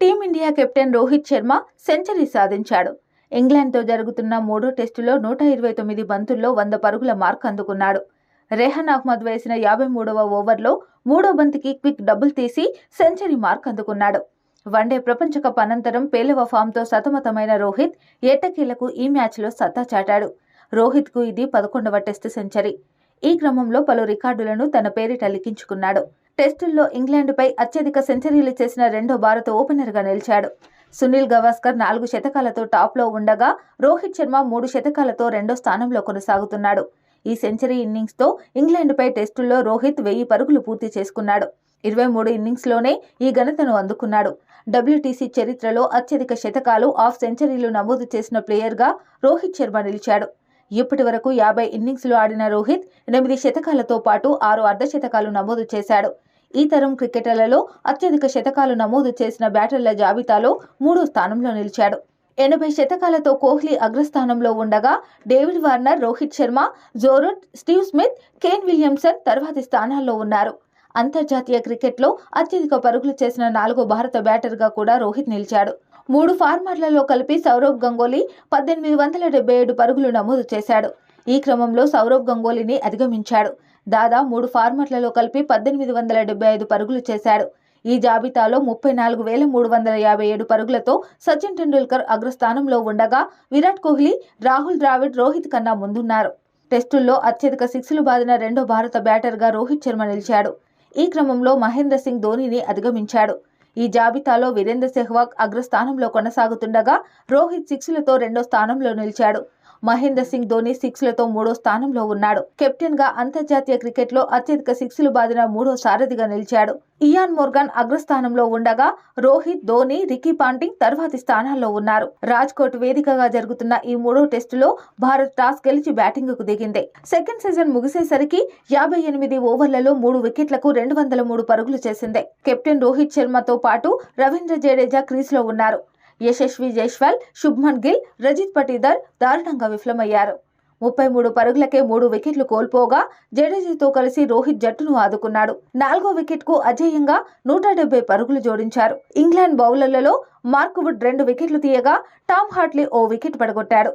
Team India captain Rohit Sharma century సాధించాడు. ఇంగ్లాండ్తో జరుగుతున్న మూడో టెస్టులో నూట ఇరవై తొమ్మిది బంతుల్లో వంద పరుగుల మార్క్ అందుకున్నాడు. రెహన్ అహ్మద్ వేసిన యాభై మూడవ ఓవర్లో మూడో బంతికి క్విక్ డబుల్ తీసి సెంచరీ మార్క్ అందుకున్నాడు. వన్డే ప్రపంచ కప్ అనంతరం పేలవ ఫామ్తో సతమతమైన రోహిత్ ఎట్టకీలకు ఈ మ్యాచ్లో సత్తా చాటాడు. రోహిత్కు ఇది పదకొండవ టెస్టు సెంచరీ. ఈ క్రమంలో పలు రికార్డులను తన పేరిట లిఖించుకున్నాడు. టెస్టుల్లో ఇంగ్లాండ్పై అత్యధిక సెంచరీలు చేసిన రెండో భారత ఓపెనర్గా నిలిచాడు. సునీల్ గవాస్కర్ నాలుగు శతకాలతో టాప్లో ఉండగా రోహిత్ శర్మ మూడు శతకాలతో రెండో స్థానంలో కొనసాగుతున్నాడు. ఈ సెంచరీ ఇన్నింగ్స్తో ఇంగ్లాండ్పై టెస్టుల్లో రోహిత్ వెయ్యి పరుగులు పూర్తి చేసుకున్నాడు. ఇరవై మూడు ఇన్నింగ్స్లోనే ఈ ఘనతను అందుకున్నాడు. డబ్ల్యూటీసీ చరిత్రలో అత్యధిక శతకాలు ఆఫ్ సెంచరీలు నమోదు చేసిన ప్లేయర్గా రోహిత్ శర్మ నిలిచాడు. ఇప్పటి వరకు యాభై ఇన్నింగ్స్లు ఆడిన రోహిత్ ఎనిమిది శతకాలతో పాటు ఆరు అర్ధ శతకాలు నమోదు చేశాడు. ఈ తరం క్రికెటర్లలో అత్యధిక శతకాలు నమోదు చేసిన బ్యాటర్ల జాబితాలో మూడో స్థానంలో నిలిచాడు. ఎనభై శతకాలతో కోహ్లీ అగ్రస్థానంలో ఉండగా David Warner Rohit Sharma Joe Root Steve Smith Kane Williamson తర్వాతి స్థానాల్లో ఉన్నారు. అంతర్జాతీయ క్రికెట్లో అత్యధిక పరుగులు చేసిన నాలుగో భారత బ్యాటర్గా కూడా రోహిత్ నిలిచాడు. మూడు ఫార్మాట్లలో కలిపి సౌరవ్ గంగోలీ పద్దెనిమిది వందల డెబ్బై ఏడు పరుగులు నమోదు చేశాడు. ఈ క్రమంలో సౌరవ్ గంగోలీని అధిగమించాడు. దాదా మూడు ఫార్మాట్లలో కలిపి పద్దెనిమిది వందల డెబ్బై ఐదు పరుగులు చేశాడు. ఈ జాబితాలో ముప్పై నాలుగు వేల మూడు వందల యాభై ఏడు పరుగులతో సచిన్ టెండూల్కర్ అగ్రస్థానంలో ఉండగా విరాట్ కోహ్లీ రాహుల్ ద్రావిడ్ రోహిత్ కన్నా ముందున్నారు. టెస్టుల్లో అత్యధిక సిక్స్లు బాదిన రెండో భారత బ్యాటర్గా రోహిత్ శర్మ నిలిచాడు. ఈ క్రమంలో మహేంద్ర సింగ్ ధోనీని అధిగమించాడు. ఈ జాబితాలో వీరేంద్ర సెహ్వాగ్ అగ్రస్థానంలో కొనసాగుతుండగా రోహిత్ సిక్స్లతో రెండో స్థానంలో నిలిచాడు. మహేంద్ర సింగ్ ధోని సిక్స్లతో మూడో స్థానంలో ఉన్నాడు. కెప్టెన్గా అంతర్జాతీయ క్రికెట్లో అత్యధిక సిక్స్లు బాదిన మూడో సారథిగా నిలిచాడు. ఇయాన్ మోర్గాన్ అగ్రస్థానంలో ఉండగా రోహిత్ ధోని రికీ పాంటింగ్ తర్వాతి స్థానాల్లో ఉన్నారు. రాజ్కోట్ వేదికగా జరుగుతున్న ఈ మూడో టెస్టులో భారత్ టాస్ గెలిచి బ్యాటింగ్కు దిగింది. సెకండ్ సీజన్ ముగిసేసరికి యాభై ఎనిమిది ఓవర్లలో మూడు వికెట్లకు రెండు వందల మూడు పరుగులు చేసింది. కెప్టెన్ రోహిత్ శర్మతో పాటు రవీంద్ర జడేజా క్రీజ్లో ఉన్నారు. యశస్వి జైస్వాల్ శుభ్మన్ గిల్ రజిత్ పటీదర్ దారుణంగా విఫలమయ్యారు. ముప్పై మూడు పరుగులకే మూడు వికెట్లు కోల్పోగా జడేజాతో కలిసి రోహిత్ జట్టును ఆదుకున్నాడు. నాలుగో వికెట్కు అజేయంగా నూట డెబ్బై పరుగులు జోడించారు. ఇంగ్లాండ్ బౌలర్లలో మార్క్వుడ్ రెండు వికెట్లు తీయగా టామ్ హార్ట్లీ ఓ వికెట్ పడగొట్టాడు.